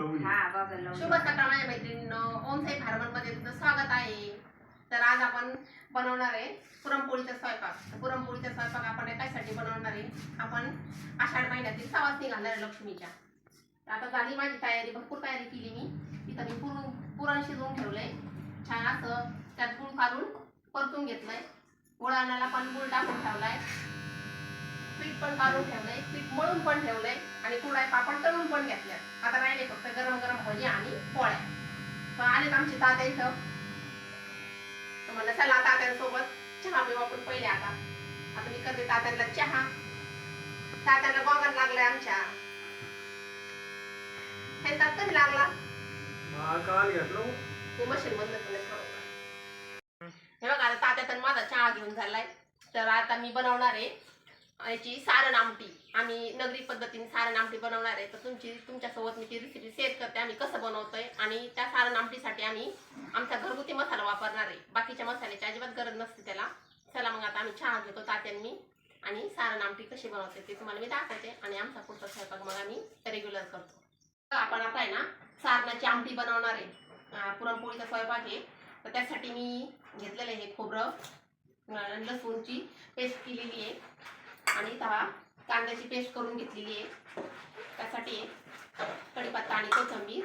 हा गॉगल शुभ सकाळ माझ्या मैत्रिणींनो. ओम साई फार्मरमध्ये तुमचं स्वागत आहे. तर आज आपण बनवणार आहे पुरणपोळीचा स्वयंपाक. पुरणपोळीचा स्वयंपाक आपण एकासाठी बनवणार आहे. आपण आषाढ महिन्यातील सवासनी घालणार आहे लक्ष्मीच्या. तर आता झाली माझी तयारी. भरपूर तयारी केली मी. तिथं मी पुरण पुरण शिजवून ठेवलंय. छान असं त्यात गुळ फाडून परतून घेतलंय. गुळाणाला पण गुळ टाकून ठेवलाय. पण काढून ठेवलंय पीठ मळून पण ठेवलंय आणि कुडाय पापड तळून पण घेतल्या. आता राहिले फक्त गरम गरम भजी आणि पोळ्या. तर आलेत आमची तात्या इथं. तर म्हणलं चला तात्यांसोबत चहा पिऊ आपण पहिले आता. आता मी करते तात्यांना चहा. तात्यांना गोगन लागलाय आमच्या. हे तात कधी लागला? घेतलो ते मशीन बंद केलं. हे बघा आता तात्यात आणि माझा चहा घेऊन झालाय. तर आता मी बनवणार आहे याची सारण आमटी. आम्ही नगरी पद्धतीने सारण आमटी बनवणार आहे. तर तुमची तुमच्यासोबत मी ती रेसिपी शेअर करते. आम्ही कसं बनवतोय आणि त्या सारण आमटीसाठी आम्ही आमचा घरगुती मसाला वापरणार आहे. बाकीच्या मसाल्याची अजिबात गरज नसते त्याला. चला मग आता आम्ही चहा घेतो तात्यांनी. आणि सारण आमटी कशी बनवते ते तुम्हाला मी दाखवते. आणि आमचा पुढचा स्वयंपाक मग आम्ही रेग्युलर करतो. तर आपण आता आहे ना सारणाची आमटी बनवणार आहे. पुरणपोळीचा स्वयंपाक आहे. तर त्यासाठी मी घेतलेलं आहे हे खोबरं लसूणची पेस्ट केलेली आहे. आणि दहा कांद्याची पेस्ट करून घेतलेली आहे. त्यासाठी कडीपत्ता आणि कोथंबीर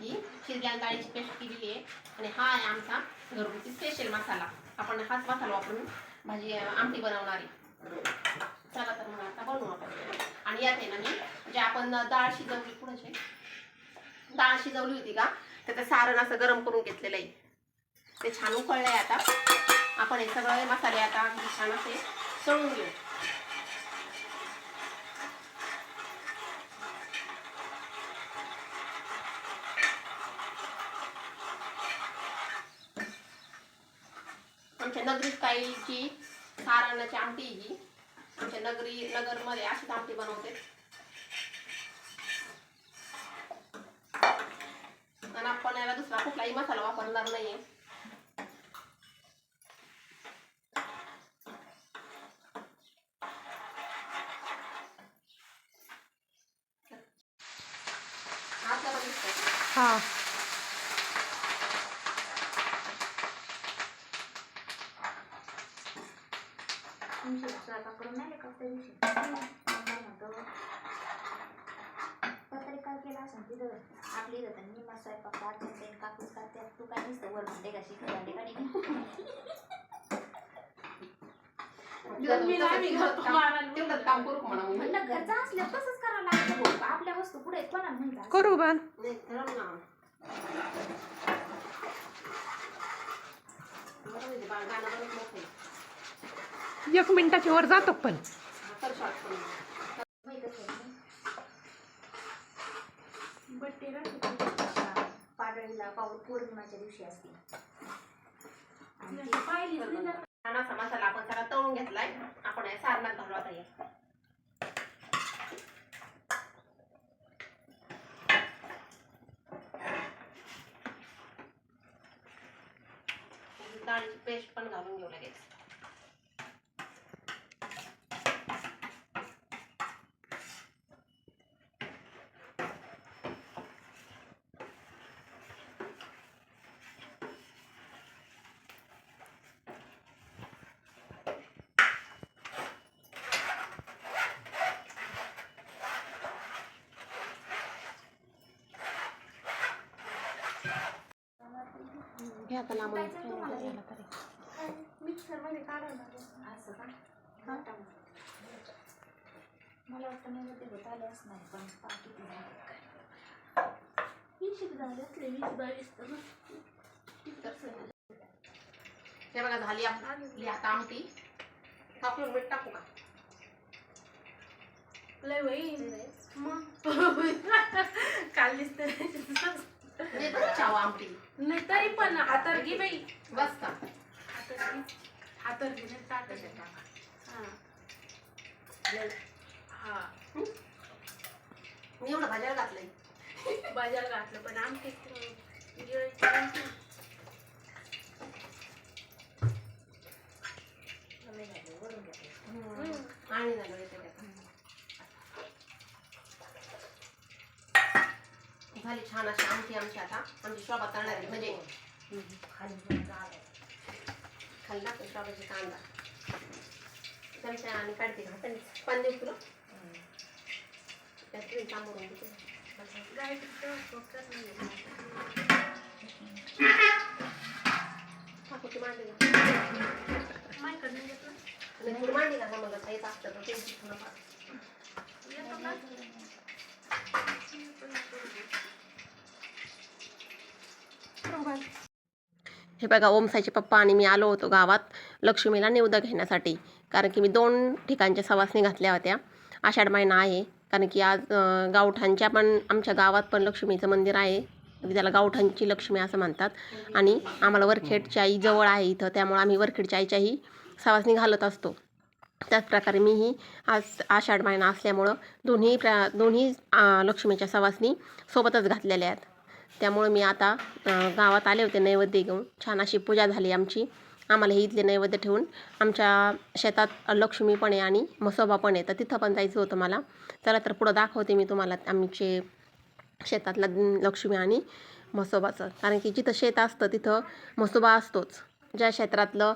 ही शिजल्या डाळीची पेस्ट केलेली आहे. आणि हा आहे आमचा घरगुती स्पेशल मसाला. आपण हाच मसाला वापरून भाजी आमटी बनवणार आहे. चला तर मग आता बनवू आपण. आणि यात आहे ना मी जे आपण डाळ शिजवली पुढे डाळ शिजवली होती का? त्याचं सारण असं गरम करून घेतलेलं आहे. ते छान उकळलं आहे आता. आपण हे सगळे मसाले आता छान असे तळून घेऊ. आमच्या नगरी स्टाईलची सारणाची आमटी ही. आमच्या नगरी नगरमध्ये अशीच आमटी बनवते. आणि आपण याला दुसरा कुठलाही मसाला वापरणार नाहीये. आपल्याला हा तुमची स्वयंपाक करून नाही का त्या दिवशी काय म्हणतो पत्रिका केला असं तिथं आपली इथं तर निम्मा स्वयंपाक ते कापूस काढते तू काय नुसतं वर भांडे का मग? म्हणलं घरचं असल्या तसंच करावं लागतं भाऊ. आपल्या वस्तू पुढे कोणाला नाही जात. करू बा-. एक मिनिटाच्या वर जातो पण. पाडळीला पाऊल पौर्णिमाच्या दिवशी असते. असा मसाला आपण सगळा तळून घेतलाय. आपण सारणात घालू आता हे. डाळीची पेस्ट पण घालून घेऊ लगेच. हे आता लांबून काय तुम्हाला हे? मिक्सरमध्ये काढायला लागेल. असं का हा. मला वाटतं मला ते होत आले असणार पण झाले काय. वीस एक झाले असले वीस बावीस तर. हे बघा झाली आपली आता आमटी टाकून मीठ टाकू का लय होईल मग काल दिसतं आमटी. नाही तरी पण हातर घे बाई. बस का हातर घे हातर घे नाही टाका. हा. हा. मी एवढं भाज्याला घातलंय. बाजार घातलं पण आमटी. आणि झालं झाली छान अशी आमटी आमची आता. आमची शोभा तळणार आहे. म्हणजे खाली टाकतो शोभाची कांदा. चमचा आणि काढते घासाने पाणी देऊ तुला? त्यात तुम्ही सांबारून देते. गायत्रीचं डॉक्टर नाही ठाकूरची मांडी का मायकडे नाही घेतलं आणि थोडी मांडी का मग असं येत असतं तर त्यांची थोडंफार येतो का? हे बघा ओमसाईचे पप्पा आणि मी आलो होतो गावात लक्ष्मीला निवद घेण्यासाठी. कारण की मी दोन ठिकाणच्या सवासणी घातल्या होत्या. आषाढ महिना आहे. कारण की आज गावठांच्या पण आमच्या गावात पण लक्ष्मीचं मंदिर आहे. म्हणजे त्याला गावठांची लक्ष्मी असं म्हणतात. आणि आम्हाला वरखेडची आई जवळ आहे इथं. त्यामुळे आम्ही वरखेडच्या आईच्याही सवासणी घालत असतो. त्याचप्रकारे मीही आज आषाढ महिना असल्यामुळं दोन्ही प्र दोन्ही लक्ष्मीच्या सवासणी सोबतच घातलेल्या आहेत. त्यामुळं मी आता गावात आले होते नैवेद्य घेऊन. छान अशी पूजा झाली आमची. आम्हाला हे इथले नैवेद्य ठेवून आमच्या शेतात लक्ष्मी पण आहे आणि म्हसोबा पण आहे. तर तिथं पण जायचं होतं मला. चला तर पुढं दाखवते मी तुम्हाला आमचे शेतातला लक्ष्मी आणि म्हसोबाचं. कारण की जिथं शेत असतं तिथं म्हसोबा असतोच. ज्या क्षेत्रातलं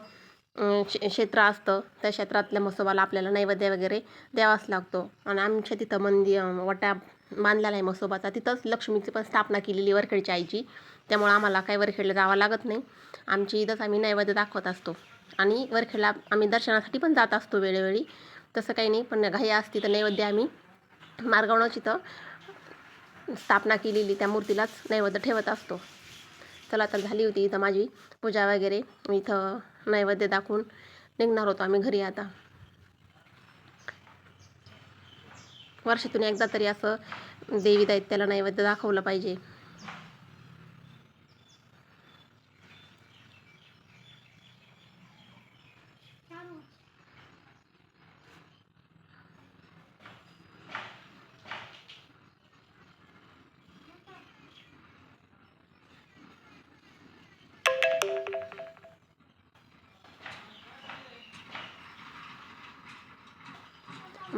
शे क्षेत्र असतं त्या क्षेत्रातल्या मसोबाला आपल्याला नैवेद्य वगैरे द्यावाच लागतो. आणि आमच्या तिथं मंदिर वट्या बांधलेला आहे मसोबाचा तिथंच लक्ष्मीची पण स्थापना केलेली वरखेडच्या आईची. त्यामुळं आम्हाला काही वरखेडला जावं लागत नाही. आमची इथंच आम्ही नैवेद्य दाखवत असतो. आणि वरखेडला आम्ही दर्शनासाठी पण जात असतो वेळोवेळी. तसं काही नाही पण घाई असती तर नैवेद्य आम्ही मार्गवणच इथं स्थापना केलेली त्या मूर्तीलाच नैवेद्य ठेवत असतो. चला तर झाली होती इथं माझी पूजा वगैरे. मी इथं नैवेद्य दाखवून निघणार होतो आम्ही घरी आता. वर्षातून एकदा तरी असं देवी दैत्याला नैवेद्य दाखवलं पाहिजे.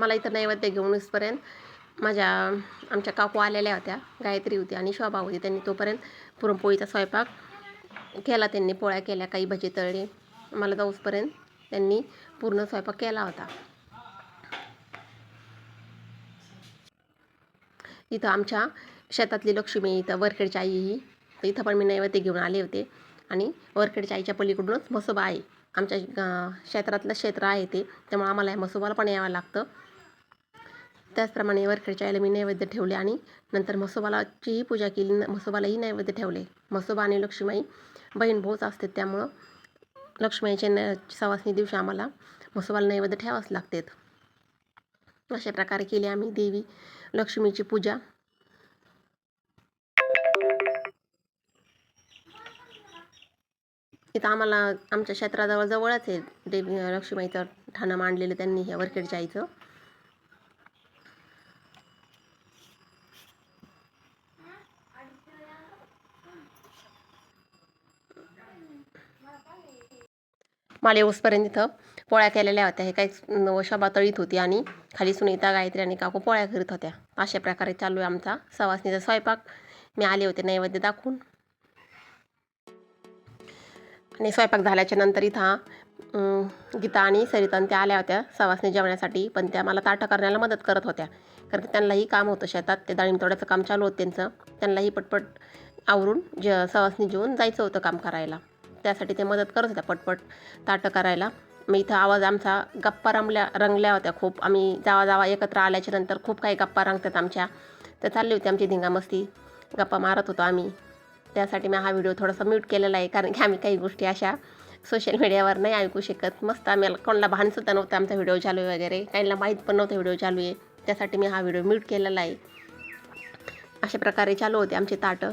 मला इथं नैवेद्य घेऊन येईपर्यंत माझ्या आमच्या काकू आलेल्या होत्या गायत्री होती आणि शोभा होती. त्यांनी तोपर्यंत पुरणपोळीचा स्वयंपाक केला त्यांनी पोळ्या केल्या काही भजी तळले. मला जाऊसपर्यंत त्यांनी पूर्ण स्वयंपाक केला होता. इथं आमच्या शेतातली लक्ष्मी इथं वरखेडची आई ही इथं पण मी नैवेद्य घेऊन आले होते. आणि वरखेडच्या आईच्या पलीकडूनच म्हसोबा आहे. आमच्या क्षेत्रातलं क्षेत्र आहे ते त्यामुळे आम्हाला या म्हसोबाला पण यावं लागतं. त्याचप्रमाणे वरखेडच्या आईला मी नैवेद्य ठेवले आणि नंतर मसोबालाचीही पूजा केली. न- नैवेद्य ठेवले. म्हसोबा आणि लक्ष्मीबाई बहीण भाऊच असते त्यामुळं लक्ष्मीच्या न सवासणी दिवशी आम्हाला म्हसोबाला नैवेद्य ठेवावंच लागतात. अशा प्रकारे केली आम्ही देवी लक्ष्मीची पूजा. इथं आम्हाला आमच्या क्षेत्राजवळ जवळच आहे देवी लक्ष्मीचं ठाणं मांडलेलं त्यांनी ह्या वरखेडच्या आईचं. मला येऊसपर्यंत इथं पोळ्या केलेल्या होत्या. हे काही शोभा तळीत होती आणि खाली सुनीता गायत्री आणि काकू पोळ्या करीत होत्या. अशा प्रकारे चालू आहे आमचा सवासनीचा स्वयंपाक. मी आले होते नैवेद्य दाखवून. आणि स्वयंपाक झाल्याच्यानंतर इथं अं, गीता आणि सरितान त्या आल्या होत्या सवासणी जेवण्यासाठी पण त्या मला ताटं करण्याला मदत करत होत्या. कारण की त्यांनाही काम होतं शेतात. ते डाळिंब तोड्याचं काम चालू होतं त्यांचं. त्यांनाही पटपट आवरून ज सवासनी जेवून जायचं होतं काम करायला. त्यासाठी ते मदत करत होत्या पटपट ताटं करायला. मग इथं आवाज आमचा गप्पा रंगल्या रंगल्या होत्या खूप. आम्ही जावा जावा एकत्र आल्याच्यानंतर खूप काही गप्पा रंगतात आमच्या. तर चालली होती आमची धिंगामस्ती गप्पा मारत होतो आम्ही. त्यासाठी मी हा व्हिडिओ थोडासा म्यूट केलेला आहे कारण की आम्ही काही गोष्टी अशा सोशल मीडियावर नाही ऐकू शकत. मस्त आम्हाला कोणाला भानसुद्धा नव्हतं आमचा व्हिडिओ चालू आहे वगैरे. काहींना माहीत पण नव्हतं व्हिडिओ चालू आहे. त्यासाठी मी हा व्हिडिओ म्यूट केलेला आहे. अशा प्रकारे चालू होते आमचे ताटं.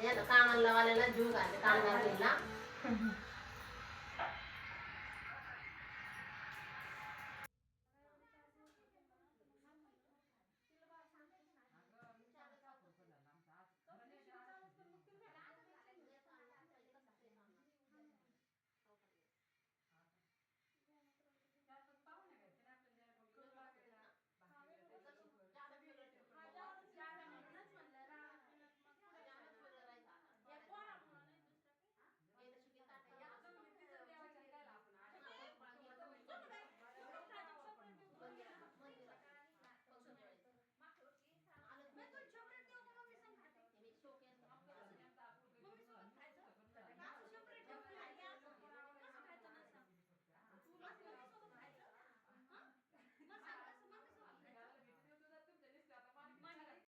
कामाला लावायला जीव घालते कामगार